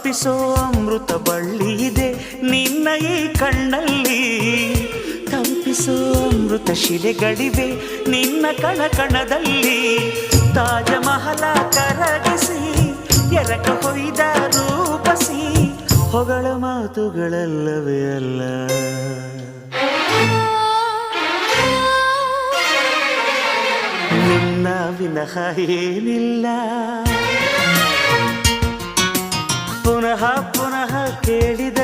ತಪ್ಪಿಸೋ ಅಮೃತ ಬಳ್ಳಿ ಇದೆ ನಿನ್ನ ಈ ಕಣ್ಣಲ್ಲಿ. ತಪ್ಪಿಸೋ ಅಮೃತ ಶಿಲೆಗಳಿವೆ ನಿನ್ನ ಕಣ ಕಣದಲ್ಲಿ. ತಾಜ ಮಹಲ ಕರಗಿಸಿ, ಎರಕ ಹೊಯ್ದ ರೂಪಸಿ, ಹೊಗಳ ಮಾತುಗಳಲ್ಲವೇ ಅಲ್ಲ. ನಿನ್ನ ವಿನಃ ಏನಿಲ್ಲ. ಪುನಃ ಪುನಃ ಕೇಳಿದ